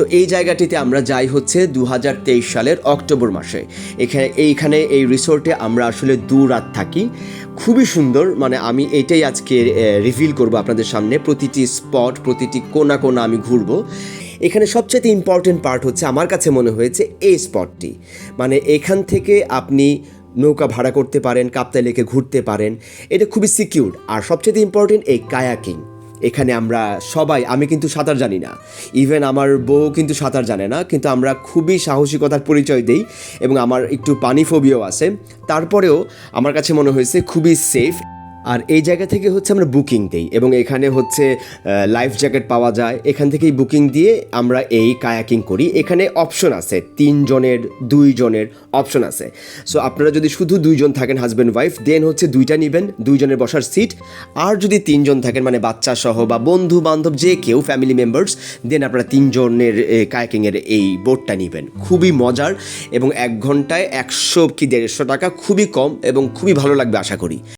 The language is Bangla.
তো এই জায়গাটিতে আমরা যাই হচ্ছে দু হাজার তেইশ সালের অক্টোবর মাসে। এখানে, এইখানে এই রিসোর্টে আমরা আসলে দু রাত থাকি। খুবই সুন্দর মানে আমি এটাই আজকে রিভিল করব আপনাদের সামনে। প্রতিটি স্পট প্রতিটি কোনা কোনা আমি ঘুরবো। এখানে সবচেয়ে ইম্পর্টেন্ট পার্ট হচ্ছে, আমার কাছে মনে হয়েছে এই স্পটটি মানে এখান থেকে আপনি নৌকা ভাড়া করতে পারেন, কাপ্তাই লেকে ঘুরতে পারেন। এটা খুবই সিকিউর আর সবচেয়ে ইম্পর্টেন্ট এই কায়াকিং এখানে আমরা সবাই, আমি কিন্তু সাঁতার জানি না। ইভেন আমার বউ কিন্তু সাঁতার জানে না, কিন্তু আমরা খুবই সাহসিকতার পরিচয় দিই এবং আমার একটু পানি ফোবিয়াও আছে। তারপরেও আমার কাছে মনে হয়েছে খুবই সেফ আর এই জায়গা থেকে হচ্ছে আমরা বুকিং দিই এবং এখানে হচ্ছে লাইফ জ্যাকেট পাওয়া যায়। এখান থেকেই বুকিং দিয়ে আমরা এই কায়াকিং করি। এখানে অপশন আছে, তিনজনের, দুইজনের অপশন আছে। সো আপনারা যদি শুধু দুইজন থাকেন হাজব্যান্ড ওয়াইফ দেন হচ্ছে দুইটা নেবেন, দুইজনের বসার সিট আর যদি তিনজন থাকেন মানে বাচ্চা সহ বা বন্ধু বান্ধব, যে কেউ ফ্যামিলি মেম্বার্স দেন আপনারা তিনজনের কায়াকিংয়ের এই বোটটা নেবেন। খুবই মজার এবং এক ঘন্টায় একশো কি দেড়শো টাকা, খুবই কম এবং খুবই ভালো লাগবে, আশা করি।